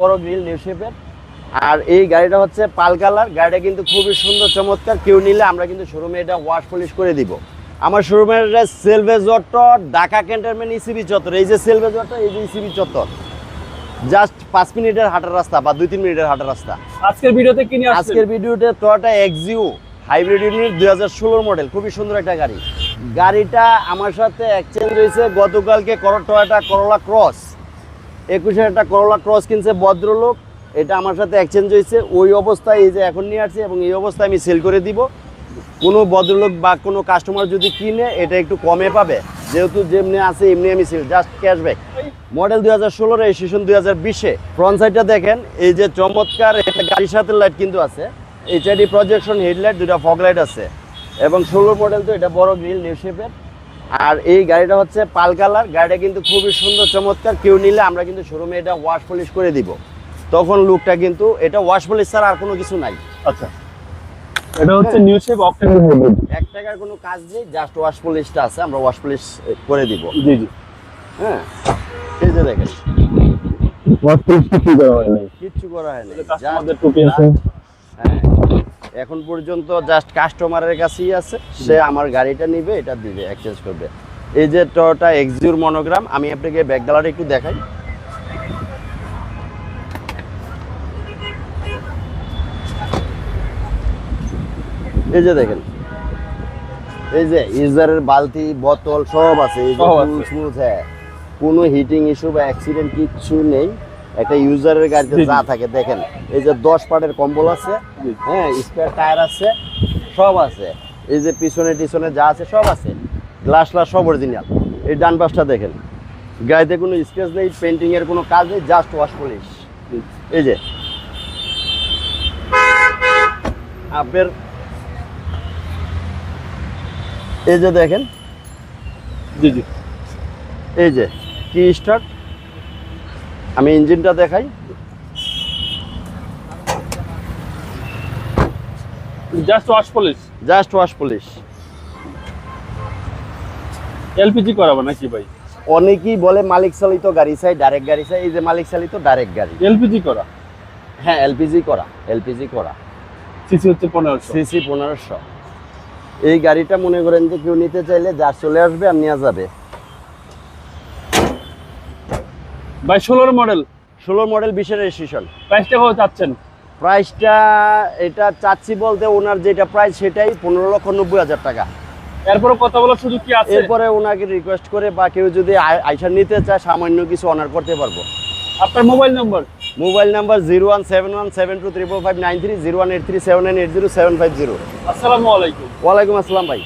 বড় grill new শেপের আর এই গাড়িটা হচ্ছে পাল কালার। গাড়িটা কিন্তু খুবই সুন্দর চমৎকার। কেউ নিলে আমরা কিন্তু শোরুমে এটা ওয়াশ পলিশ করে দিব। আমার শোরুমের সেলভেজ চত্বর ঢাকা ক্যান্টনমেন্ট ইসিবি চত্বর। এই যে সেলভেজ চত্বর এই যে ইসিবি চত্বর। জাস্ট পাঁচ মিনিটের হাঁটার রাস্তা বা দুই তিন মিনিটের হাঁটার রাস্তা। আজকের ভিডিওতে কি নিয়ে আজকের ভিডিওতে টয়োটা এক্সিউ হাইব্রিড ইউনিট দুই হাজার ষোলোর মডেল খুবই সুন্দর একটা গাড়ি। গাড়িটা আমার সাথে এক্সচেঞ্জ হয়েছে। গতকালকে করো- টয়োটা করোলা ক্রস একুশে একটা করোলা ক্রস কিনছে ভদ্রলোক। এটা আমার সাথে এক্সচেঞ্জ হয়েছে। ওই অবস্থায় এই যে এখন নিয়ে আসছে এবং এই অবস্থায় আমি সেল করে দিব। কোনো ভদ্রলোক বা কোনো কাস্টমার যদি কিনে, এটা একটু কমে পাবে। যেহেতু যেমনি আছে, এমনি আমি সেল জাস্ট ক্যাশব্যাক মডেল দুই হাজার ষোলো রেজিস্ট্রেশন দুই হাজার বিশে। ফ্রন্ট সাইডটা দেখেন, এই যে চমৎকার একটা গাড়ির সাথে লাইট কিন্তু আছে। এইচআইডি প্রজেকশন হেডলাইট দুটা ফগ লাইট আছে। এবং ষোলো মডেল তো এটা বড় গ্রিল নিউ শেপের আর এই গাড়িটা হচ্ছে পাল কালার। গাড়িটা কিন্তু খুবই সুন্দর চমৎকার। কেউ নিলে আমরা কিন্তু শোরুমে এটা ওয়াশ পলিশ করে দিব। তখন লুকটা কিন্তু এটা ওয়াশ পলিশ ছাড়া আর কোনো কিছু নাই। আচ্ছা। এটা হচ্ছে নিউ শেপ অক্টেন হাইব্রিড এক টাকার কোনো কাজ নেই জাস্ট ওয়াশ পলিশটা আছে আমরা ওয়াশ পলিশ করে দিব। জি জি। হ্যাঁ? এই যে দেখেন। ওয়াট প্লিজ কি করা হয় নাই কিচ্ছু করা হয়নি। কাস্টমারদের টুপি আছে। হ্যাঁ। এখন পর্যন্ত জাস্ট কাস্টমারের কাছেই আছে। সে আমার গাড়িটা নিবে এটা দিবে এক্সচেঞ্জ করবে। এই যে টয়োটা এক্সিউর মনোগ্রাম আমি আপনাকে ব্যাক গ্যালারি একটু দেখাই। এই যে দেখেন। এই যে ইজারের বালতি বোতল সব আছে। এই যে। হ্যাঁ। কোনো হিটিং ইস্যু বা অ্যাক্সিডেন্ট কিচ্ছু নেই। একটা ইউজারের গাড়িতে। যা থাকে দেখেন। এই যে দশ পার্টের কম্বল আছে হ্যাঁ স্পেয়ার টায়ার আছে সব আছে। এই যে পিছনে টিছনে যা আছে সব আছে। গ্লাস গ্লাস সব অরিজিনাল এই ডান পাশটা দেখেন। গাড়িতে কোনো স্ক্র্যাচ নেই পেন্টিং এর কোনো কাজ নেই জাস্ট ওয়াশ পলিশ এই যে। আপনার এই যে দেখেন। জি জি। এই যে কি স্টার্ট আমি ইঞ্জিনটা দেখাই। Just wash polish just wash polish LPG করাবো নাকি ভাই? অনেকেই বলে মালিক চালিত গাড়ি চাই ডাইরেক্ট গাড়ি চাই এই যে মালিক চালিত ডাইরেক্ট গাড়ি। এলপিজি করা? হ্যাঁ এলপিজি করা এলপিজি করা। সিসি হচ্ছে পনেরোশো। সিসি পনেরোশো। এই গাড়িটা মনে করেন যে কেউ নিতে চাইলে যার চলে আসবে আর নেওয়া যাবে। ভাই ষোলোর মডেল ষোলো মডেল বিশের রেজিস্ট্রেশন প্রাইসটা কত চাচ্ছেন? প্রাইসটা এটা চাচ্ছি বলতে ওনার যেটা প্রাইস সেটাই পনেরো লক্ষ নব্বই হাজার টাকা। এরপরে কথা বলার সুযোগ কি আছে? এরপরে ওনাকে রিকোয়েস্ট করে বা কেউ যদি আই- আইসা নিতে চায় সামান্য কিছু অনার করতে পারব। আপনার mobile number mobile number zero one seven one seven two triple five nine three zero one eight three seven nine eight zero seven five zero আসসালামু আলাইকুম। ওয়ালাইকুম আসসালাম ভাই।